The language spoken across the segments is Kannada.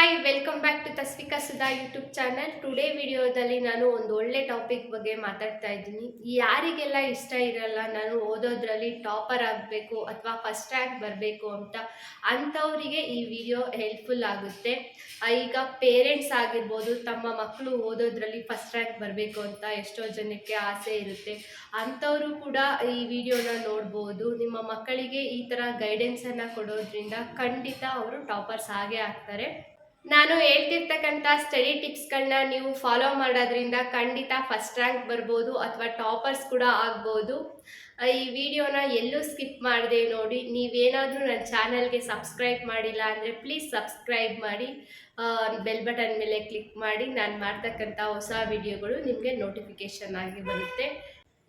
Hi welcome back to Tasvika Sudha YouTube channel today ವಿಡಿಯೋದಲ್ಲಿ ನಾನು ಒಂದು ಒಳ್ಳೆ ಟಾಪಿಕ್ ಬಗ್ಗೆ ಮಾತಾಡ್ತಾ ಇದ್ದೀನಿ. ಯಾರಿಗೆಲ್ಲ ಇಷ್ಟ ಇರಲ್ಲ ನಾನು ಓದೋದ್ರಲ್ಲಿ ಟಾಪರ್ ಆಗಬೇಕು ಅಥವಾ ಫಸ್ಟ್ ರ್ಯಾಂಕ್ ಬರಬೇಕು ಅಂತ ಅಂಥವರಿಗೆ ಈ ವಿಡಿಯೋ ಹೆಲ್ಪ್ಫುಲ್ ಆಗುತ್ತೆ. ಈಗ ಪೇರೆಂಟ್ಸ್ ಆಗಿರ್ಬೋದು, ತಮ್ಮ ಮಕ್ಕಳು ಓದೋದ್ರಲ್ಲಿ ಫಸ್ಟ್ ರ್ಯಾಂಕ್ ಬರಬೇಕು ಅಂತ ಎಷ್ಟೋ ಜನಕ್ಕೆ ಆಸೆ ಇರುತ್ತೆ. ಅಂಥವರು ಕೂಡ ಈ ವಿಡಿಯೋನ ನೋಡ್ಬೋದು. ನಿಮ್ಮ ಮಕ್ಕಳಿಗೆ ಈ ಥರ ಗೈಡೆನ್ಸನ್ನು ಕೊಡೋದ್ರಿಂದ ಖಂಡಿತ ಅವರು ಟಾಪರ್ಸ್ ಆಗೇ ಆಗ್ತಾರೆ. ನಾನು ಹೇಳ್ತಿರ್ತಕ್ಕಂಥ ಸ್ಟಡಿ ಟಿಪ್ಸ್ಗಳನ್ನ ನೀವು ಫಾಲೋ ಮಾಡೋದ್ರಿಂದ ಖಂಡಿತ ಫಸ್ಟ್ ರ್ಯಾಂಕ್ ಬರ್ಬೋದು ಅಥವಾ ಟಾಪರ್ಸ್ ಕೂಡ ಆಗ್ಬೋದು. ಈ ವಿಡಿಯೋನ ಎಲ್ಲೂ ಸ್ಕಿಪ್ ಮಾಡಿದೆ ನೋಡಿ. ನೀವೇನಾದರೂ ನನ್ನ ಚಾನಲ್ಗೆ ಸಬ್ಸ್ಕ್ರೈಬ್ ಮಾಡಿಲ್ಲ ಅಂದರೆ ಪ್ಲೀಸ್ ಸಬ್ಸ್ಕ್ರೈಬ್ ಮಾಡಿ. ಬೆಲ್ ಬಟನ್ ಮೇಲೆ ಕ್ಲಿಕ್ ಮಾಡಿ. ನಾನು ಮಾಡ್ತಕ್ಕಂಥ ಹೊಸ ವಿಡಿಯೋಗಳು ನಿಮಗೆ ನೋಟಿಫಿಕೇಷನ್ ಆಗಿ ಬರುತ್ತೆ.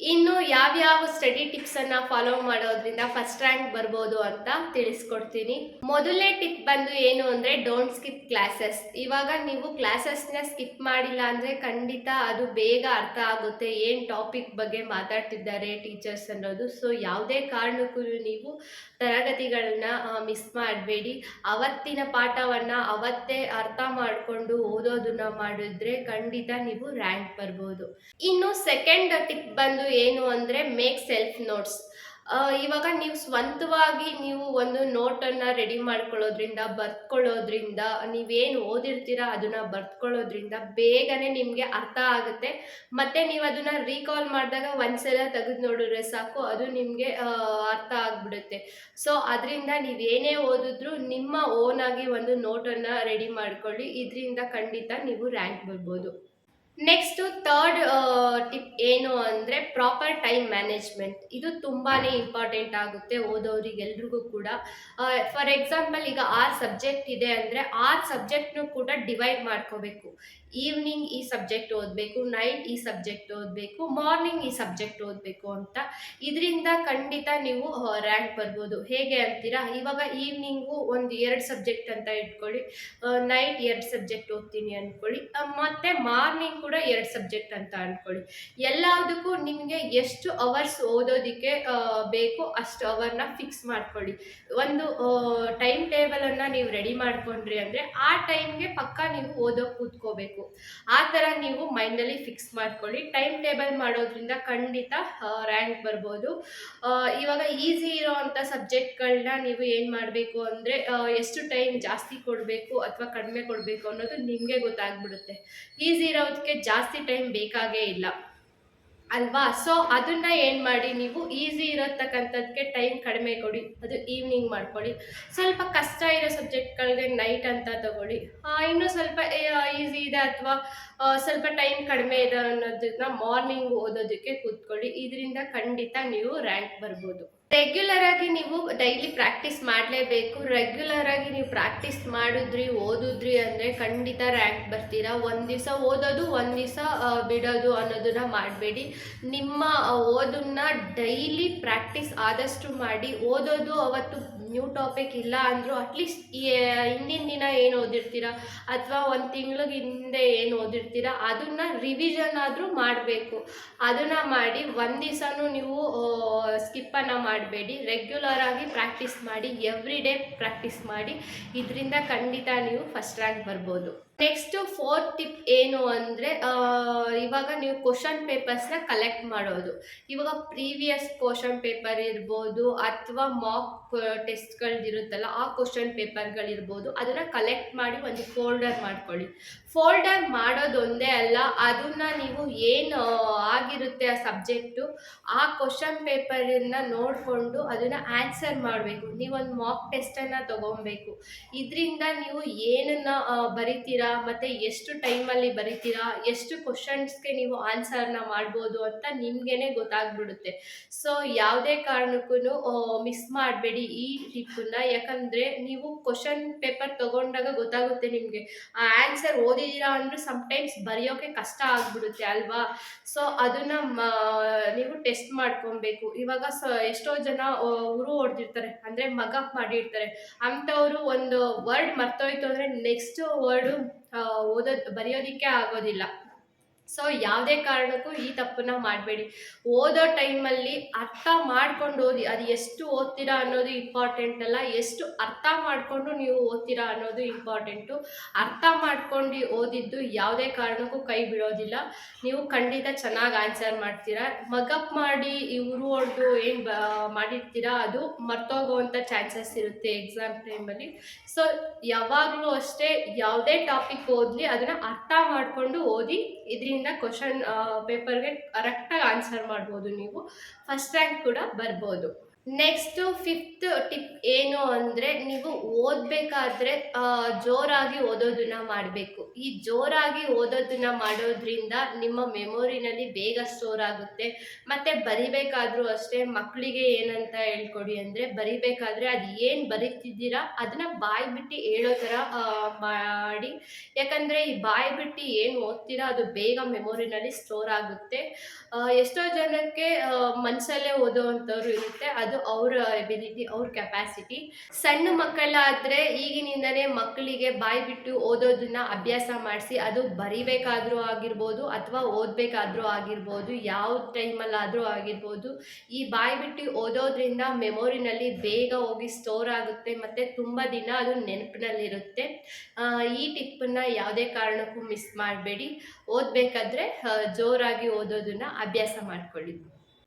ಇನ್ನು ಯಾವ್ಯಾವ ಸ್ಟಡಿ ಟಿಪ್ಸ್ ಅನ್ನ ಫಾಲೋ ಮಾಡೋದ್ರಿಂದ ಫಸ್ಟ್ ರ್ಯಾಂಕ್ ಬರ್ಬೋದು ಅಂತ ತಿಳಿಸ್ಕೊಡ್ತೀನಿ. ಮೊದಲನೇ ಟಿಪ್ ಬಂದು ಏನು ಅಂದ್ರೆ ಡೋಂಟ್ ಸ್ಕಿಪ್ ಕ್ಲಾಸಸ್ ಇವಾಗ ನೀವು ಕ್ಲಾಸಸ್ನ ಸ್ಕಿಪ್ ಮಾಡಿಲ್ಲ ಅಂದ್ರೆ ಖಂಡಿತ ಅದು ಬೇಗ ಅರ್ಥ ಆಗುತ್ತೆ ಏನ್ ಟಾಪಿಕ್ ಬಗ್ಗೆ ಮಾತಾಡ್ತಿದ್ದಾರೆ ಟೀಚರ್ಸ್ ಅನ್ನೋದು. ಸೊ ಯಾವುದೇ ಕಾರಣಕ್ಕೂ ನೀವು ತರಗತಿಗಳನ್ನ ಮಿಸ್ ಮಾಡಬೇಡಿ. ಅವತ್ತಿನ ಪಾಠವನ್ನ ಅವತ್ತೇ ಅರ್ಥ ಮಾಡಿಕೊಂಡು ಓದೋದನ್ನ ಮಾಡಿದ್ರೆ ಖಂಡಿತ ನೀವು ರ್ಯಾಂಕ್ ಬರ್ಬೋದು. ಇನ್ನು ಸೆಕೆಂಡ್ ಟಿಪ್ ಬಂದು ಏನು ಅಂದರೆ ಮೇಕ್ ಸೆಲ್ಫ್ ನೋಟ್ಸ್ ಇವಾಗ ನೀವು ಸ್ವಂತವಾಗಿ ನೀವು ಒಂದು ನೋಟನ್ನು ರೆಡಿ ಮಾಡ್ಕೊಳ್ಳೋದ್ರಿಂದ ಬರ್ಕೊಳ್ಳೋದ್ರಿಂದ ನೀವೇನು ಓದಿರ್ತೀರ ಅದನ್ನು ಬರ್ಕೊಳ್ಳೋದ್ರಿಂದ ಬೇಗನೆ ನಿಮಗೆ ಅರ್ಥ ಆಗುತ್ತೆ. ಮತ್ತು ನೀವು ಅದನ್ನು ರೀಕಾಲ್ ಮಾಡಿದಾಗ ಒಂದ್ಸಲ ತೆಗೆದು ನೋಡಿದ್ರೆ ಸಾಕು, ಅದು ನಿಮಗೆ ಅರ್ಥ ಆಗಿಬಿಡುತ್ತೆ. ಸೊ ಅದರಿಂದ ನೀವೇನೇ ಓದಿದ್ರು ನಿಮ್ಮ ಓನಾಗಿ ಒಂದು ನೋಟನ್ನು ರೆಡಿ ಮಾಡ್ಕೊಳ್ಳಿ. ಇದರಿಂದ ಖಂಡಿತ ನೀವು ರ್ಯಾಂಕ್ ಬರ್ಬೋದು. ನೆಕ್ಸ್ಟು ಥರ್ಡ್ ಟಿಪ್ ಏನು ಅಂದರೆ ಪ್ರಾಪರ್ ಟೈಮ್ ಮ್ಯಾನೇಜ್ಮೆಂಟ್ ಇದು ತುಂಬಾನೇ ಇಂಪಾರ್ಟೆಂಟ್ ಆಗುತ್ತೆ ಓದೋರಿಗೆಲ್ರಿಗೂ ಕೂಡ. ಫಾರ್ ಎಕ್ಸಾಂಪಲ್ ಈಗ ಆರ್ ಸಬ್ಜೆಕ್ಟ್ ಇದೆ ಅಂದರೆ ಆರು ಸಬ್ಜೆಕ್ಟ್ನು ಕೂಡ ಡಿವೈಡ್ ಮಾಡ್ಕೋಬೇಕು. ಈವ್ನಿಂಗ್ ಈ ಸಬ್ಜೆಕ್ಟ್ ಓದಬೇಕು ನೈಟ್ ಈ ಸಬ್ಜೆಕ್ಟ್ ಓದಬೇಕು ಮಾರ್ನಿಂಗ್ ಈ ಸಬ್ಜೆಕ್ಟ್ ಓದಬೇಕು ಅಂತ. ಇದರಿಂದ ಖಂಡಿತ ನೀವು ರ್ಯಾಂಕ್ ಬರ್ಬೋದು. ಹೇಗೆ ಅಂತೀರಾ? ಇವಾಗ ಈವ್ನಿಂಗು ಒಂದು ಎರಡು ಸಬ್ಜೆಕ್ಟ್ ಅಂತ ಇಟ್ಕೊಳ್ಳಿ. ನೈಟ್ ಎರಡು ಸಬ್ಜೆಕ್ಟ್ ಓದ್ತೀನಿ ಅಂದ್ಕೊಳ್ಳಿ ಮತ್ತು ಮಾರ್ನಿಂಗ್ ಕೂಡ ಎರಡು ಸಬ್ಜೆಕ್ಟ್ ಅಂತ ಅಂದ್ಕೊಳ್ಳಿ ಎಲ್ಲದಕ್ಕೂ ನಿಮಗೆ ಎಷ್ಟು ಅವರ್ಸ್ ಓದೋದಕ್ಕೆ ಬೇಕು ಅಷ್ಟು ಅವರ್ನ ಫಿಕ್ಸ್ ಮಾಡ್ಕೊಳ್ಳಿ. ಒಂದು ಟೈಮ್ ನೀವು ರೆಡಿ ಮಾಡ್ಕೊಂಡ್ರಿ ಅಂದರೆ ಆ ಟೈಮ್ಗೆ ಪಕ್ಕ ನೀವು ಓದೋಕೆ ಕೂತ್ಕೋಬೇಕು. ಆ ಥರ ನೀವು ಮೈಂಡಲ್ಲಿ ಫಿಕ್ಸ್ ಮಾಡ್ಕೊಳ್ಳಿ. ಟೈಮ್ ಟೇಬಲ್ ಮಾಡೋದ್ರಿಂದ ಖಂಡಿತ ರ್ಯಾಂಕ್ ಬರ್ಬೋದು. ಇವಾಗ ಈಸಿ ಇರೋವಂಥ ಸಬ್ಜೆಕ್ಟ್ಗಳನ್ನ ನೀವು ಏನು ಮಾಡಬೇಕು ಅಂದರೆ ಎಷ್ಟು ಟೈಮ್ ಜಾಸ್ತಿ ಕೊಡಬೇಕು ಅಥವಾ ಕಡಿಮೆ ಕೊಡಬೇಕು ಅನ್ನೋದು ನಿಮಗೆ ಗೊತ್ತಾಗ್ಬಿಡುತ್ತೆ. ಈಸಿ ಇರೋದಕ್ಕೆ ಜಾಸ್ತಿ ಟೈಮ್ ಬೇಕಾಗೇ ಇಲ್ಲ. ಅಲ್ವಾ? ಸೊ ಅದನ್ನ ಏನು ಮಾಡಿ ನೀವು ಈಸಿ ಇರತಕ್ಕಂಥದ್ದಕ್ಕೆ ಟೈಮ್ ಕಡಿಮೆ ಕೊಡಿ. ಅದು ಈವ್ನಿಂಗ್ ಮಾಡ್ಕೊಳ್ಳಿ. ಸ್ವಲ್ಪ ಕಷ್ಟ ಇರೋ ಸಬ್ಜೆಕ್ಟ್ಗಳಿಗೆ ನೈಟ್ ಅಂತ ತಗೊಳ್ಳಿ. ಇನ್ನು ಸ್ವಲ್ಪ ಈಸಿ ಇದೆ ಅಥವಾ ಸ್ವಲ್ಪ ಟೈಮ್ ಕಡಿಮೆ ಇದೆ ಅನ್ನೋದನ್ನ ಮಾರ್ನಿಂಗ್ ಓದೋದಕ್ಕೆ ಕೂತ್ಕೊಳ್ಳಿ. ಇದರಿಂದ ಖಂಡಿತ ನೀವು ರ್ಯಾಂಕ್ ಬರ್ಬೋದು. ರೆಗ್ಯುಲರ್ ಆಗಿ ನೀವು ಡೈಲಿ ಪ್ರಾಕ್ಟೀಸ್ ಮಾಡಲೇಬೇಕು. ರೆಗ್ಯುಲರ್ ಆಗಿ ನೀವು ಪ್ರಾಕ್ಟೀಸ್ ಮಾಡಿದ್ರಿ, ಓದಿದ್ರಿ ಅಂದರೆ ಖಂಡಿತ ರ್ಯಾಂಕ್ ಬರ್ತೀರಾ. ಒಂದು ದಿವಸ ಓದೋದು, ಒಂದು ದಿವಸ ಬಿಡೋದು ಅನ್ನೋದನ್ನ ಮಾಡಬೇಡಿ. ನಿಮ್ಮ ಓದನ್ನ ಡೈಲಿ ಪ್ರಾಕ್ಟೀಸ್ ಆದಷ್ಟು ಮಾಡಿ. ಓದೋದು ಅವತ್ತು ನ್ಯೂ ಟಾಪಿಕ್ ಇಲ್ಲ ಅಂದರೂ ಅಟ್ಲೀಸ್ಟ್ ಹಿಂದಿನ ದಿನ ಏನು ಓದಿರ್ತೀರಾ? ಅಥವಾ ಒಂದು ತಿಂಗ್ಳಿಗೆ ಹಿಂದೆ ಏನು ಓದಿರ್ತೀರಾ? ಅದನ್ನು ರಿವಿಷನ್ ಆದರೂ ಮಾಡಬೇಕು. ಅದನ್ನು ಮಾಡಿ ಒಂದು ದಿವಸನೂ ನೀವು ಸ್ಕಿಪ್ಪನ್ನು ಮಾಡಬೇಡಿ. ರೆಗ್ಯುಲರ್ ಆಗಿ ಪ್ರಾಕ್ಟೀಸ್ ಮಾಡಿ ಎವ್ರಿ ಡೇ ಪ್ರಾಕ್ಟೀಸ್ ಮಾಡಿ. ಇದರಿಂದ ಖಂಡಿತ ನೀವು ಫಸ್ಟ್ ರ್ಯಾಂಕ್ ಬರ್ಬೋದು. ನೆಕ್ಸ್ಟು ಫೋರ್ತ್ ಟಿಪ್ ಏನು ಅಂದರೆ ಇವಾಗ ನೀವು ಕ್ವಶನ್ ಪೇಪರ್ಸ್ನ ಕಲೆಕ್ಟ್ ಮಾಡೋದು. ಇವಾಗ ಪ್ರೀವಿಯಸ್ ಕ್ವಶನ್ ಪೇಪರ್ ಇರ್ಬೋದು, ಅಥವಾ ಮಾಕ್ ಟೆಸ್ಟ್ಗಳಿರುತ್ತಲ್ಲ ಆ ಕ್ವಶನ್ ಪೇಪರ್ಗಳಿರ್ಬೋದು ಅದನ್ನು ಕಲೆಕ್ಟ್ ಮಾಡಿ ಒಂದು ಫೋಲ್ಡರ್ ಮಾಡ್ಕೊಳ್ಳಿ. ಫೋಲ್ಡರ್ ಮಾಡೋದೊಂದೇ ಅಲ್ಲ, ಅದನ್ನು ನೀವು ಏನು ಆಗಿರುತ್ತೆ ಆ ಸಬ್ಜೆಕ್ಟು ಆ ಕ್ವಶನ್ ಪೇಪರನ್ನ ನೋಡಿಕೊಂಡು ಅದನ್ನು ಆನ್ಸರ್ ಮಾಡಬೇಕು. ನೀವೊಂದು ಮಾಕ್ ಟೆಸ್ಟನ್ನು ತೊಗೊಬೇಕು ಇದರಿಂದ ನೀವು ಏನನ್ನ ಬರಿತೀರ ಬರಿತೀರಾ ಮತ್ತು ಎಷ್ಟು ಟೈಮಲ್ಲಿ ಬರಿತೀರಾ, ಎಷ್ಟು ಕ್ವಶನ್ಸ್ಗೆ ನೀವು ಆನ್ಸರ್ನ ಮಾಡ್ಬೋದು ಅಂತ ನಿಮಗೇನೆ ಗೊತ್ತಾಗ್ಬಿಡುತ್ತೆ. ಸೊ ಯಾವುದೇ ಕಾರಣಕ್ಕೂ ಮಿಸ್ ಮಾಡಬೇಡಿ ಈ ಟಿಪ್ಪನ್ನ ಯಾಕಂದರೆ ನೀವು ಕ್ವಶನ್ ಪೇಪರ್ ತೊಗೊಂಡಾಗ ಗೊತ್ತಾಗುತ್ತೆ ನಿಮಗೆ. ಆ ಆನ್ಸರ್ ಓದಿದ್ದೀರಾ ಅಂದ್ರೆ ಸಮ್ಟೈಮ್ಸ್ ಬರೆಯೋಕೆ ಕಷ್ಟ ಆಗ್ಬಿಡುತ್ತೆ ಅಲ್ವಾ? ಸೊ ಅದನ್ನ ನೀವು ಟೆಸ್ಟ್ ಮಾಡ್ಕೊಬೇಕು. ಇವಾಗ ಸ, ಎಷ್ಟೋ ಜನ ಉರು ಹೊಡೆದಿರ್ತಾರೆ. ಅಂದರೆ ಮಗ ಮಾಡಿರ್ತಾರೆ. ಅಂಥವ್ರು ಒಂದು ವರ್ಡ್ ಮರ್ತೋಯ್ತು ಅಂದರೆ ನೆಕ್ಸ್ಟ್ ವರ್ಡು ಓದೋದು ಬರೆಯೋದಕ್ಕೆ ಆಗೋದಿಲ್ಲ. ಸೊ ಯಾವುದೇ ಕಾರಣಕ್ಕೂ ಈ ತಪ್ಪನ್ನ ಮಾಡಬೇಡಿ. ಓದೋ ಟೈಮಲ್ಲಿ ಅರ್ಥ ಮಾಡ್ಕೊಂಡು ಓದಿ, ಅದು ಎಷ್ಟು ಓದ್ತೀರಾ ಅನ್ನೋದು ಇಂಪಾರ್ಟೆಂಟ್ ಅಲ್ಲ. ಎಷ್ಟು ಅರ್ಥ ಮಾಡಿಕೊಂಡು ನೀವು ಓದ್ತೀರಾ ಅನ್ನೋದು ಇಂಪಾರ್ಟೆಂಟು ಅರ್ಥ ಮಾಡ್ಕೊಂಡು ಓದಿದ್ದು ಯಾವುದೇ ಕಾರಣಕ್ಕೂ ಕೈ ಬಿಡೋದಿಲ್ಲ. ನೀವು ಖಂಡಿತ ಚೆನ್ನಾಗಿ ಆನ್ಸರ್ ಮಾಡ್ತೀರಾ. ಮಗಪ್ ಮಾಡಿ ಇವರು ಹೊಡೆದು ಏನು ಮಾಡಿರ್ತೀರಾ, ಅದು ಮರ್ತೋಗುವಂಥ ಚಾನ್ಸಸ್ ಇರುತ್ತೆ ಎಕ್ಸಾಮ್ ಟೈಮಲ್ಲಿ ಸೊ ಯಾವಾಗಲೂ ಅಷ್ಟೇ ಯಾವುದೇ ಟಾಪಿಕ್ ಓದಲಿ ಅದನ್ನು ಅರ್ಥ ಮಾಡಿಕೊಂಡು ಓದಿ, ಇದರಿಂದ ಕ್ವಶನ್ ಪೇಪರ್ಗೆ ಕರೆಕ್ಟಾಗಿ ಆನ್ಸರ್ ಮಾಡ್ಬೋದು ನೀವು. ಫಸ್ಟ್ ರ್ಯಾಂಕ್ ಕೂಡ ಬರ್ಬೋದು. ನೆಕ್ಸ್ಟು ಫಿಫ್ತ್ ಟಿಪ್ ಏನು ಅಂದರೆ ನೀವು ಓದಬೇಕಾದ್ರೆ ಜೋರಾಗಿ ಓದೋದನ್ನ ಮಾಡಬೇಕು. ಈ ಜೋರಾಗಿ ಓದೋದನ್ನ ಮಾಡೋದ್ರಿಂದ ನಿಮ್ಮ ಮೆಮೊರಿನಲ್ಲಿ ಬೇಗ ಸ್ಟೋರ್ ಆಗುತ್ತೆ. ಮತ್ತು ಬರಿಬೇಕಾದ್ರೂ ಅಷ್ಟೇ ಮಕ್ಕಳಿಗೆ ಏನಂತ ಹೇಳ್ಕೊಡಿ ಅಂದರೆ ಬರಿಬೇಕಾದ್ರೆ ಅದು ಏನು ಬರಿತಿದ್ದೀರಾ ಅದನ್ನ ಬಾಯಿ ಬಿಟ್ಟು ಹೇಳೋ ಆ, ಮಾಡಿ. ಯಾಕಂದರೆ ಈ ಬಾಯಿ ಬಿಟ್ಟು ಏನು ಓದ್ತೀರಾ ಅದು ಬೇಗ ಮೆಮೊರಿನಲ್ಲಿ ಸ್ಟೋರ್ ಆಗುತ್ತೆ. ಎಷ್ಟೋ ಜನಕ್ಕೆ ಮನಸಲ್ಲೇ ಓದೋ ಅಂಥವ್ರು ಇರುತ್ತೆ. ಅದು ಅವರ ಎಬಿಲಿಟಿ ಅವ್ರ ಕೆಪಾಸಿಟಿ ಸಣ್ಣ ಮಕ್ಕಳಾದರೆ ಈಗಿನಿಂದನೇ ಮಕ್ಕಳಿಗೆ ಬಾಯಿ ಬಿಟ್ಟು ಓದೋದನ್ನ ಅಭ್ಯಾಸ ಮಾಡಿಸಿ, ಅದು ಬರಿಬೇಕಾದ್ರೂ ಆಗಿರ್ಬೋದು ಅಥವಾ ಓದಬೇಕಾದ್ರೂ ಆಗಿರ್ಬೋದು, ಯಾವ ಟೈಮಲ್ಲಾದರೂ ಆಗಿರ್ಬೋದು, ಈ ಬಾಯಿ ಬಿಟ್ಟು ಓದೋದ್ರಿಂದ ಮೆಮೊರಿನಲ್ಲಿ ಬೇಗ ಹೋಗಿ ಸ್ಟೋರ್ ಆಗುತ್ತೆ ಮತ್ತು ತುಂಬ ದಿನ ಅದು ನೆನಪಿನಲ್ಲಿರುತ್ತೆ. ಈ ಟಿಪ್ಪನ್ನು ಯಾವುದೇ ಕಾರಣಕ್ಕೂ ಮಿಸ್ ಮಾಡಬೇಡಿ. ಓದಬೇಕಾದ್ರೆ ಜೋರಾಗಿ ಓದೋದನ್ನ ಅಭ್ಯಾಸ ಮಾಡ್ಕೊಳ್ಳಿ.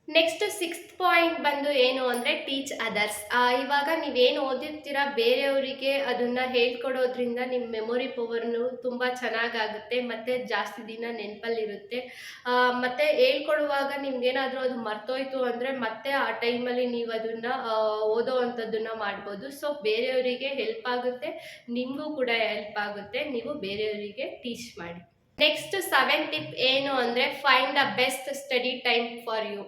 ನೆಕ್ಸ್ಟ್ ಸಿಕ್ಸ್ತ್ ಪಾಯಿಂಟ್ ಬಂದು ಏನು ಅಂದರೆ ಟೀಚ್ ಅದರ್ಸ್ ಇವಾಗ ನೀವೇನು ಓದಿರ್ತೀರ ಬೇರೆಯವರಿಗೆ ಅದನ್ನು ಹೇಳ್ಕೊಡೋದ್ರಿಂದ ನಿಮ್ಮ ಮೆಮೊರಿ ಪವರ್ನು ತುಂಬ ಚೆನ್ನಾಗಾಗುತ್ತೆ, ಮತ್ತು ಜಾಸ್ತಿ ದಿನ ನೆನಪಲ್ಲಿರುತ್ತೆ. ಮತ್ತು ಹೇಳ್ಕೊಡುವಾಗ ನಿಮ್ಗೇನಾದರೂ ಅದು ಮರ್ತೋಯ್ತು ಅಂದರೆ ಮತ್ತೆ ಆ ಟೈಮಲ್ಲಿ ನೀವು ಅದನ್ನು ಓದೋ ಅಂಥದ್ದನ್ನು ಮಾಡ್ಬೋದು. ಸೊ ಬೇರೆಯವರಿಗೆ ಹೆಲ್ಪ್ ಆಗುತ್ತೆ, ನಿಮಗೂ ಕೂಡ ಹೆಲ್ಪ್ ಆಗುತ್ತೆ, ನೀವು ಬೇರೆಯವರಿಗೆ ಟೀಚ್ ಮಾಡಿ. ನೆಕ್ಸ್ಟ್ ಸೆವೆನ್ ಟಿಪ್ ಏನು ಅಂದರೆ find the best study time for you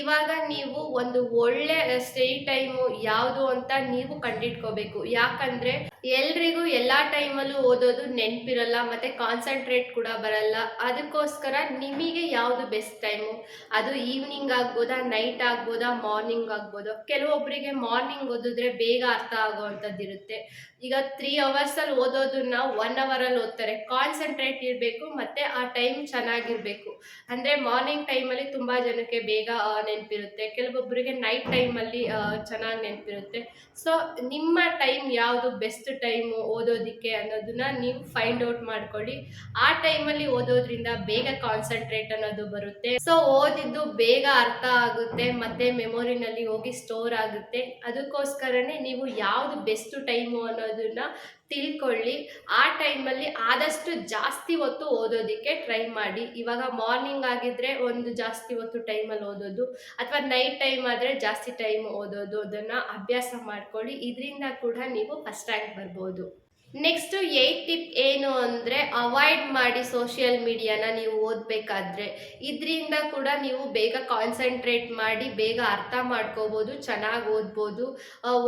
ಇವಾಗ ನೀವು ಒಂದು ಒಳ್ಳೆ ಸ್ಟಡಿ ಟೈಮು ಯಾವುದು ಅಂತ ನೀವು ಕಂಡಿಟ್ಕೋಬೇಕು. ಯಾಕಂದರೆ ಎಲ್ರಿಗೂ ಎಲ್ಲ ಟೈಮಲ್ಲೂ ಓದೋದು ನೆನಪಿರಲ್ಲ, ಮತ್ತು ಕಾನ್ಸಂಟ್ರೇಟ್ ಕೂಡ ಬರಲ್ಲ. ಅದಕ್ಕೋಸ್ಕರ ನಿಮಗೆ ಯಾವುದು ಬೆಸ್ಟ್ ಟೈಮು ಅದು ಈವ್ನಿಂಗ್ ಆಗ್ಬೋದಾ ನೈಟ್ ಆಗ್ಬೋದಾ ಮಾರ್ನಿಂಗ್ ಆಗ್ಬೋದು? ಕೆಲವೊಬ್ಬರಿಗೆ ಮಾರ್ನಿಂಗ್ ಓದಿದ್ರೆ ಬೇಗ ಅರ್ಥ ಆಗೋವಂಥದ್ದು ಇರುತ್ತೆ. ಈಗ ತ್ರೀ ಅವರ್ಸಲ್ಲಿ ಓದೋದನ್ನ ಒನ್ ಅವರಲ್ಲಿ ಓದ್ತಾರೆ. ಕಾನ್ಸಂಟ್ರೇಟ್ ಇರಬೇಕು, ಮತ್ತು ಆ ಟೈಮ್ ಚೆನ್ನಾಗಿರಬೇಕು. ಅಂದರೆ ಮಾರ್ನಿಂಗ್ ಟೈಮಲ್ಲಿ ತುಂಬ ಜನಕ್ಕೆ ಬೇಗ ನೆನಪಿರುತ್ತೆ. ಕೆಲವೊಬ್ಬರಿಗೆ ನೈಟ್ ಟೈಮಲ್ಲಿ ಚೆನ್ನಾಗಿ ನೆನಪಿರುತ್ತೆ. ಸೊ ನಿಮ್ಮ ಟೈಮ್ ಯಾವುದು ಬೆಸ್ಟ್ ಟೈಮು ಓದೋದಕ್ಕೆ ಅನ್ನೋದನ್ನ ನೀವು ಫೈಂಡ್ ಔಟ್ ಮಾಡ್ಕೊಳ್ಳಿ. ಆ ಟೈಮಲ್ಲಿ ಓದೋದ್ರಿಂದ ಬೇಗ ಕಾನ್ಸಂಟ್ರೇಟ್ ಅನ್ನೋದು ಬರುತ್ತೆ. ಸೊ ಓದಿದ್ದು ಬೇಗ ಅರ್ಥ ಆಗುತ್ತೆ, ಮತ್ತೆ ಮೆಮೊರಿನಲ್ಲಿ ಹೋಗಿ ಸ್ಟೋರ್ ಆಗುತ್ತೆ. ಅದಕ್ಕೋಸ್ಕರನೇ ನೀವು ಯಾವುದು ಬೆಸ್ಟ್ ಟೈಮು ಅನ್ನೋದನ್ನ ತಿಳ್ಕೊಳ್ಳಿ. ಆ ಟೈಮಲ್ಲಿ ಆದಷ್ಟು ಜಾಸ್ತಿ ಹೊತ್ತು ಓದೋದಕ್ಕೆ ಟ್ರೈ ಮಾಡಿ. ಇವಾಗ ಮಾರ್ನಿಂಗ್ ಆಗಿದ್ರೆ ಒಂದು ಜಾಸ್ತಿ ಹೊತ್ತು ಟೈಮಲ್ಲಿ ಓದೋದು, ಅಥವಾ ನೈಟ್ ಟೈಮ್ ಆದರೆ ಜಾಸ್ತಿ ಟೈಮ್ ಓದೋದು, ಅದನ್ನು ಅಭ್ಯಾಸ ಮಾಡ್ಕೊಳ್ಳಿ. ಇದರಿಂದ ಕೂಡ ನೀವು ಫಸ್ಟ್ ರ್ಯಾಂಕ್ ಬರ್ಬೋದು. ನೆಕ್ಸ್ಟು ಏಯ್ಟ್ ಟಿಪ್ ಏನು ಅಂದರೆ ಅವಾಯ್ಡ್ ಮಾಡಿ ಸೋಷಿಯಲ್ ಮೀಡಿಯಾನ ನೀವು ಓದಬೇಕಾದ್ರೆ ಇದರಿಂದ ಕೂಡ ನೀವು ಬೇಗ ಕಾನ್ಸಂಟ್ರೇಟ್ ಮಾಡಿ ಬೇಗ ಅರ್ಥ ಮಾಡ್ಕೋಬೋದು, ಚೆನ್ನಾಗಿ ಓದ್ಬೋದು.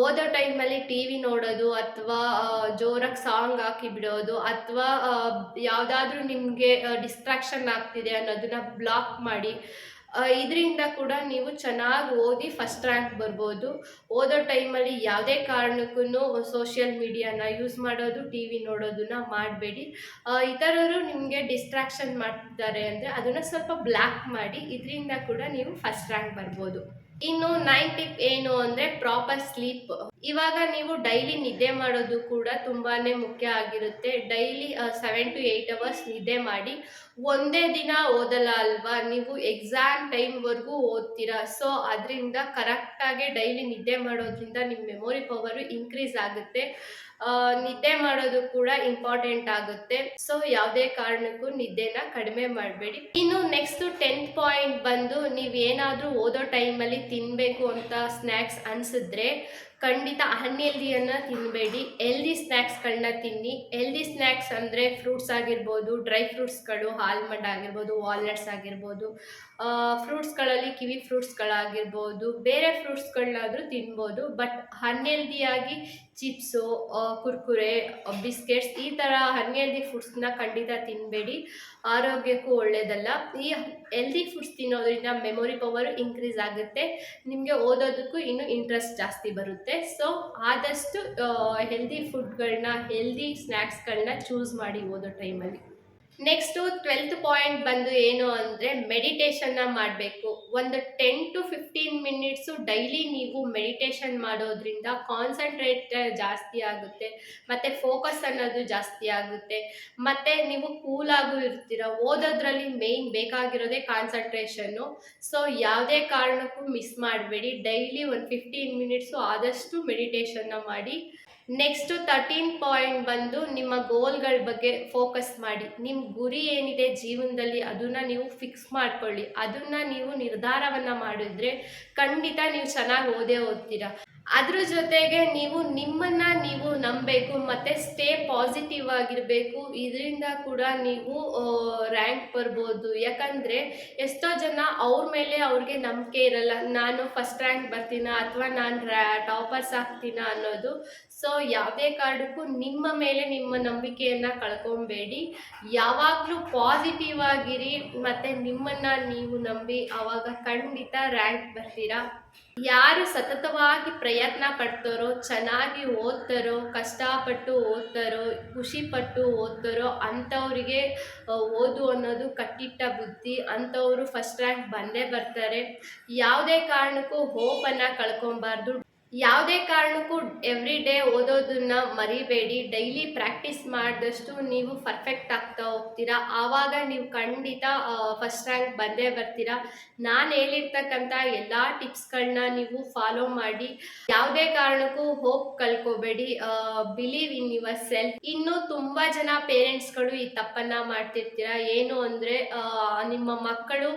ಓದೋ ಟೈಮಲ್ಲಿ ಟಿ ವಿ ನೋಡೋದು ಅಥವಾ ಜೋರಾಗಿ ಸಾಂಗ್ ಹಾಕಿ ಬಿಡೋದು ಅಥವಾ ಯಾವುದಾದ್ರೂ ನಿಮಗೆ ಡಿಸ್ಟ್ರಾಕ್ಷನ್ ಆಗ್ತಿದೆ ಅನ್ನೋದನ್ನ ಬ್ಲಾಕ್ ಮಾಡಿ. ಇದರಿಂದ ಕೂಡ ನೀವು ಚೆನ್ನಾಗಿ ಓದಿ ಫಸ್ಟ್ ರ್ಯಾಂಕ್ ಬರ್ಬೋದು. ಓದೋ ಟೈಮಲ್ಲಿ ಯಾವುದೇ ಕಾರಣಕ್ಕೂ ಸೋಷಿಯಲ್ ಮೀಡಿಯಾನ ಯೂಸ್ ಮಾಡೋದು ಟಿ ವಿ ನೋಡೋದನ್ನ ಮಾಡಬೇಡಿ. ಇತರರು ನಿಮಗೆ ಡಿಸ್ಟ್ರಾಕ್ಷನ್ ಮಾಡ್ತಿದ್ದಾರೆ ಅಂದರೆ ಅದನ್ನು ಸ್ವಲ್ಪ ಬ್ಲ್ಯಾಕ್ ಮಾಡಿ, ಇದರಿಂದ ಕೂಡ ನೀವು ಫಸ್ಟ್ ರ್ಯಾಂಕ್ ಬರ್ಬೋದು. ಇನ್ನು ನೈನ್ ಟಿಪ್ ಏನು ಅಂದ್ರೆ ಪ್ರಾಪರ್ ಸ್ಲೀಪ್ ಇವಾಗ ನೀವು ಡೈಲಿ ನಿದ್ದೆ ಮಾಡೋದು ಕೂಡ ತುಂಬಾನೇ ಮುಖ್ಯ ಆಗಿರುತ್ತೆ. Daily seven to eight hours ನಿದ್ದೆ ಮಾಡಿ ಒಂದೇ ದಿನ ಓದಲ್ಲ ಅಲ್ವಾ? ನೀವು ಎಕ್ಸಾಮ್ ಟೈಮ್ವರೆಗೂ ಓದ್ತೀರಾ. ಸೊ ಅದರಿಂದ ಕರೆಕ್ಟಾಗಿ ಡೈಲಿ ನಿದ್ದೆ ಮಾಡೋದ್ರಿಂದ ನಿಮ್ಮ ಮೆಮೊರಿ ಪವರು ಇನ್ಕ್ರೀಸ್ ಆಗುತ್ತೆ. ನಿದ್ದೆ ಮಾಡೋದು ಕೂಡ ಇಂಪಾರ್ಟೆಂಟ್ ಆಗುತ್ತೆ. ಸೊ ಯಾವುದೇ ಕಾರಣಕ್ಕೂ ನಿದ್ದೆನ ಕಡಿಮೆ ಮಾಡಬೇಡಿ. ಇನ್ನು ನೆಕ್ಸ್ಟ್ ಟೆಂತ್ ಪಾಯಿಂಟ್ ಬಂದು ನೀವು ಏನಾದರೂ ಓದೋ ಟೈಮಲ್ಲಿ ತಿನ್ನಬೇಕು ಅಂತ ಸ್ನ್ಯಾಕ್ಸ್ ಅನಿಸಿದ್ರೆ ಖಂಡಿತ ಅನ್ಹೆಲ್ದಿಯನ್ನು ತಿನ್ನಬೇಡಿ ಎಲ್ದಿ ಸ್ನ್ಯಾಕ್ಸ್ಗಳನ್ನ ತಿನ್ನಿ. ಎಲ್ದಿ ಸ್ನ್ಯಾಕ್ಸ್ ಅಂದರೆ ಫ್ರೂಟ್ಸ್ ಆಗಿರ್ಬೋದು ಡ್ರೈ ಫ್ರೂಟ್ಸ್ಗಳು ಆಲ್ಮಂಡ್ ಆಗಿರ್ಬೋದು ವಾಲ್ನಟ್ಸ್ ಆಗಿರ್ಬೋದು ಫ್ರೂಟ್ಸ್ಗಳಲ್ಲಿ ಕಿವಿ ಫ್ರೂಟ್ಸ್ಗಳಾಗಿರ್ಬೋದು ಬೇರೆ ಫ್ರೂಟ್ಸ್ಗಳನ್ನಾದರೂ ತಿನ್ಬೋದು. ಬಟ್ ಅನ್ಹೆಲ್ದಿಯಾಗಿ ಚಿಪ್ಸು ಕುರ್ಕುರೆ ಬಿಸ್ಕೆಟ್ಸ್ ಈ ಥರ ಅನ್ಹೆಲ್ದಿ ಫುಡ್ಸ್ನ ಖಂಡಿತ ತಿನ್ನಬೇಡಿ ಆರೋಗ್ಯಕ್ಕೂ ಒಳ್ಳೆಯದಲ್ಲ ಈ ಹೆಲ್ದಿ ಫುಡ್ಸ್ ತಿನ್ನೋದ್ರಿಂದ ಮೆಮೊರಿ ಪವರು ಇನ್ಕ್ರೀಸ್ ಆಗುತ್ತೆ. ನಿಮಗೆ ಓದೋದಕ್ಕೂ ಇನ್ನೂ ಇಂಟ್ರೆಸ್ಟ್ ಜಾಸ್ತಿ ಬರುತ್ತೆ. ಸೊ ಆದಷ್ಟು ಹೆಲ್ದಿ ಫುಡ್ಗಳನ್ನ ಹೆಲ್ದಿ ಸ್ನ್ಯಾಕ್ಸ್ಗಳನ್ನ ಚೂಸ್ ಮಾಡಿ ಓದೋ ಟೈಮಲ್ಲಿ ನೆಕ್ಸ್ಟು ಟ್ವೆಲ್ತ್ ಪಾಯಿಂಟ್ ಬಂದು ಏನು ಅಂದರೆ ಮೆಡಿಟೇಷನ್ನ ಮಾಡಬೇಕು. ಒಂದು ten to fifteen minutes daily ನೀವು ಮೆಡಿಟೇಷನ್ ಮಾಡೋದ್ರಿಂದ ಕಾನ್ಸಂಟ್ರೇಟ್ ಜಾಸ್ತಿ ಆಗುತ್ತೆ, ಮತ್ತು ಫೋಕಸ್ ಅನ್ನೋದು ಜಾಸ್ತಿ ಆಗುತ್ತೆ, ಮತ್ತು ನೀವು ಕೂಲಾಗೂ ಇರ್ತೀರ, ಓದೋದ್ರಲ್ಲಿ ಮೇಯ್ನ್ ಬೇಕಾಗಿರೋದೇ ಕಾನ್ಸಂಟ್ರೇಷನ್ನು ಸೊ ಯಾವುದೇ ಕಾರಣಕ್ಕೂ ಮಿಸ್ ಮಾಡಬೇಡಿ ಡೈಲಿ ಒಂದು ಫಿಫ್ಟೀನ್ ಮಿನಿಟ್ಸು ಆದಷ್ಟು ಮೆಡಿಟೇಷನ್ನ ಮಾಡಿ. ನೆಕ್ಸ್ಟು ತರ್ಟೀನ್ ಪಾಯಿಂಟ್ ಬಂದು ನಿಮ್ಮ ಗೋಲ್ಗಳ ಬಗ್ಗೆ ಫೋಕಸ್ ಮಾಡಿ. ನಿಮ್ಮ ಗುರಿ ಏನಿದೆ ಜೀವನದಲ್ಲಿ ಅದನ್ನ ನೀವು ಫಿಕ್ಸ್ ಮಾಡ್ಕೊಳ್ಳಿ. ಅದನ್ನ ನೀವು ನಿರ್ಧಾರವನ್ನ ಮಾಡಿದ್ರೆ ಖಂಡಿತ ನೀವು ಚೆನ್ನಾಗಿ ಓದೇ ಓದ್ತೀರಾ. ಅದ್ರ ಜೊತೆಗೆ ನೀವು ನಿಮ್ಮನ್ನ ನೀವು ನಂಬಬೇಕು, ಮತ್ತೆ ಸ್ಟೇ ಪಾಸಿಟಿವ್ ಆಗಿರಬೇಕು. ಇದರಿಂದ ಕೂಡ ನೀವು ರ್ಯಾಂಕ್ ಬರ್ಬೋದು. ಯಾಕಂದ್ರೆ ಎಷ್ಟೋ ಜನ ಅವ್ರ ಮೇಲೆ ಅವ್ರಿಗೆ ನಂಬಿಕೆ ಇರಲ್ಲ. ನಾನು ಫಸ್ಟ್ ರ್ಯಾಂಕ್ ಬರ್ತೀನ ಅಥವಾ ನಾನು ರ್ಯಾ ಟಾಪರ್ಸ್ ಆಗ್ತೀನ ಅನ್ನೋದು. ಸೊ ಯಾವುದೇ ಕಾರಣಕ್ಕೂ ನಿಮ್ಮ ಮೇಲೆ ನಿಮ್ಮ ನಂಬಿಕೆಯನ್ನು ಕಳ್ಕೊಬೇಡಿ. ಯಾವಾಗಲೂ ಪಾಸಿಟಿವ್ ಆಗಿರಿ, ಮತ್ತು ನಿಮ್ಮನ್ನು ನೀವು ನಂಬಿ ಆವಾಗ ಖಂಡಿತ ರ್ಯಾಂಕ್ ಬರ್ತೀರಾ? ಯಾರು ಸತತವಾಗಿ ಪ್ರಯತ್ನ ಪಡ್ತಾರೋ, ಚೆನ್ನಾಗಿ ಓದ್ತಾರೋ, ಕಷ್ಟಪಟ್ಟು ಓದ್ತಾರೋ, ಖುಷಿಪಟ್ಟು ಓದ್ತಾರೋ ಅಂಥವ್ರಿಗೆ ಓದು ಅನ್ನೋದು ಕಟ್ಟಿಟ್ಟ ಬುದ್ಧಿ, ಅಂಥವ್ರು ಫಸ್ಟ್ ರ್ಯಾಂಕ್ ಬಂದೇ ಬರ್ತಾರೆ. ಯಾವುದೇ ಕಾರಣಕ್ಕೂ ಹೋಪನ್ನು ಕಳ್ಕೊಬಾರ್ದು. ಯಾವುದೇ ಕಾರಣಕ್ಕೂ ಎವ್ರಿ ಡೇ ಓದೋದನ್ನ ಮರಿಬೇಡಿ. ಡೈಲಿ ಪ್ರಾಕ್ಟೀಸ್ ಮಾಡಿದಷ್ಟು ನೀವು ಪರ್ಫೆಕ್ಟ್ ಆಗ್ತಾ ಹೋಗ್ತೀರಾ. ಆವಾಗ ನೀವು ಖಂಡಿತ ಫಸ್ಟ್ ರ್ಯಾಂಕ್ ಬಂದೇ ಬರ್ತೀರಾ. ನಾನು ಹೇಳಿರ್ತಕ್ಕಂಥ ಎಲ್ಲ ಟಿಪ್ಸ್ಗಳನ್ನ ನೀವು ಫಾಲೋ ಮಾಡಿ. ಯಾವುದೇ ಕಾರಣಕ್ಕೂ ಹೋಪ್ ಕಲ್ಕೋಬೇಡಿ ಬಿಲೀವ್ ಇನ್ ಯುವರ್ ಸೆಲ್ಫ್ ಇನ್ನು ತುಂಬ ಜನ ಪೇರೆಂಟ್ಸ್ಗಳು ಈ ತಪ್ಪನ್ನ ಮಾಡ್ತಿರ್ತೀರಾ. ಏನು ಅಂದರೆ ನಿಮ್ಮ ಮಕ್ಕಳು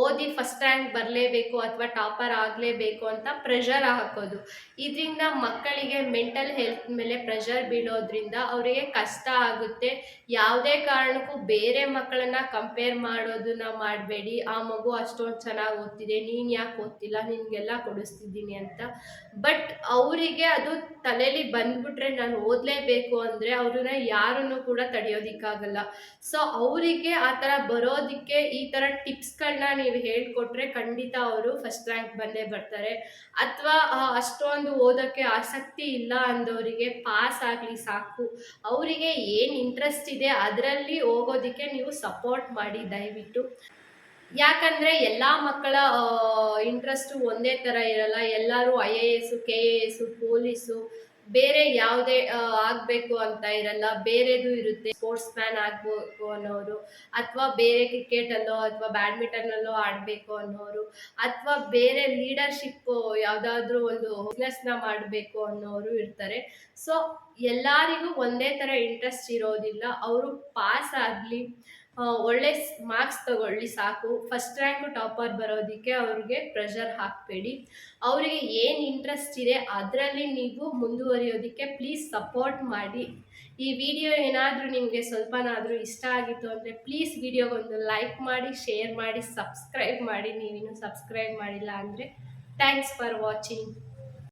ಓದಿ ಫಸ್ಟ್ ರ್ಯಾಂಕ್ ಬರಲೇಬೇಕು ಅಥವಾ ಟಾಪರ್ ಆಗಲೇಬೇಕು ಅಂತ ಪ್ರೆಷರ್ ಹಾಕೋದು. ಇದರಿಂದ ಮಕ್ಕಳಿಗೆ ಮೆಂಟಲ್ ಹೆಲ್ತ್ ಮೇಲೆ ಪ್ರೆಷರ್ ಬೀಳೋದ್ರಿಂದ ಅವರಿಗೆ ಕಷ್ಟ ಆಗುತ್ತೆ. ಯಾವುದೇ ಕಾರಣಕ್ಕೂ ಬೇರೆ ಮಕ್ಕಳನ್ನ ಕಂಪೇರ್ ಮಾಡೋದನ್ನ ಮಾಡಬೇಡಿ. ಆ ಮಗು ಅಷ್ಟೊಂದು ಚೆನ್ನಾಗಿ ಓದ್ತಿದೆ, ನೀನು ಯಾಕೆ ಓದ್ತಿಲ್ಲ? ನಿನಗೆಲ್ಲ ಕೊಡಿಸ್ತಿದ್ದೀನಿ ಅಂತ ಬಟ್ ಅವರಿಗೆ ಅದು ತಲೆಯಲ್ಲಿ ಬಂದ್ಬಿಟ್ರೆ ನಾನು ಓದಲೇಬೇಕು ಅಂದರೆ ಅವ್ರನ್ನ ಯಾರನ್ನು ಕೂಡ ತಡೆಯೋದಿಕ್ಕಾಗಲ್ಲ. ಸೊ ಅವರಿಗೆ ಆ ಥರ ಬರೋದಕ್ಕೆ ಈ ಥರ ಟಿಪ್ಸ್ಗಳನ್ನ ನೀವು ಹೇಳ್ಕೊಟ್ರೆ ಖಂಡಿತ ಅವರು ಫಸ್ಟ್ ರ್ಯಾಂಕ್ ಬಂದೇ ಬರ್ತಾರೆ. ಅಥವಾ ಅಷ್ಟೊಂದು ಓದೋಕ್ಕೆ ಆಸಕ್ತಿ ಇಲ್ಲ ಅಂದವರಿಗೆ ಪಾಸ್ ಆಗಲಿ ಸಾಕು. ಅವರಿಗೆ ಏನು ಇಂಟ್ರೆಸ್ಟ್ ಇದೆ ಅದರಲ್ಲಿ ಹೋಗೋದಕ್ಕೆ ನೀವು ಸಪೋರ್ಟ್ ಮಾಡಿ ದಯವಿಟ್ಟು. ಯಾಕಂದರೆ ಎಲ್ಲ ಮಕ್ಕಳ ಇಂಟ್ರೆಸ್ಟು ಒಂದೇ ತರ ಇರಲ್ಲ. ಎಲ್ಲರೂ I A S K A S police ಬೇರೆ ಯಾವುದೇ ಆಗಬೇಕು ಅಂತ ಇರಲ್ಲ. ಬೇರೆದು ಇರುತ್ತೆ. ಸ್ಪೋರ್ಟ್ಸ್ ಮ್ಯಾನ್ ಆಗಬೇಕು ಅನ್ನೋರು, ಅಥವಾ ಬೇರೆ ಕ್ರಿಕೆಟಲ್ಲೋ ಅಥವಾ ಬ್ಯಾಡ್ಮಿಂಟನ್ನಲ್ಲೋ ಆಡಬೇಕು ಅನ್ನೋರು, ಅಥವಾ ಬೇರೆ ಲೀಡರ್ಶಿಪ್ ಯಾವುದಾದ್ರೂ ಒಂದು ಬಿಸ್ನೆಸ್ನ ಮಾಡಬೇಕು ಅನ್ನೋರು ಇರ್ತಾರೆ. ಸೊ ಎಲ್ಲರಿಗೂ ಒಂದೇ ತರ ಇಂಟ್ರೆಸ್ಟ್ ಇರೋದಿಲ್ಲ. ಅವರು ಪಾಸ್ ಆಗಲಿ ಒಳ್ಳೆ ಮಾರ್ಕ್ಸ್ ತಗೊಳ್ಳಿ ಸಾಕು. ಫಸ್ಟ್ ರ್ಯಾಂಕು ಟಾಪರ್ ಬರೋದಕ್ಕೆ ಅವ್ರಿಗೆ ಪ್ರೆಷರ್ ಹಾಕಬೇಡಿ. ಅವರಿಗೆ ಏನು ಇಂಟ್ರೆಸ್ಟ್ ಇದೆ ಅದರಲ್ಲಿ ನೀವು ಮುಂದುವರಿಯೋದಕ್ಕೆ ಪ್ಲೀಸ್ ಸಪೋರ್ಟ್ ಮಾಡಿ. ಈ ವಿಡಿಯೋ ಏನಾದರೂ ನಿಮಗೆ ಸ್ವಲ್ಪನಾದರೂ ಇಷ್ಟ ಆಗಿತ್ತು ಅಂದರೆ ಪ್ಲೀಸ್ ವಿಡಿಯೋಗೊಂದು ಲೈಕ್ ಮಾಡಿ ಶೇರ್ ಮಾಡಿ ಸಬ್ಸ್ಕ್ರೈಬ್ ಮಾಡಿ. ನೀವಿನ್ನೂ ಸಬ್ಸ್ಕ್ರೈಬ್ ಮಾಡಿಲ್ಲ ಅಂದರೆ ಥ್ಯಾಂಕ್ಸ್ ಫಾರ್ ವಾಚಿಂಗ್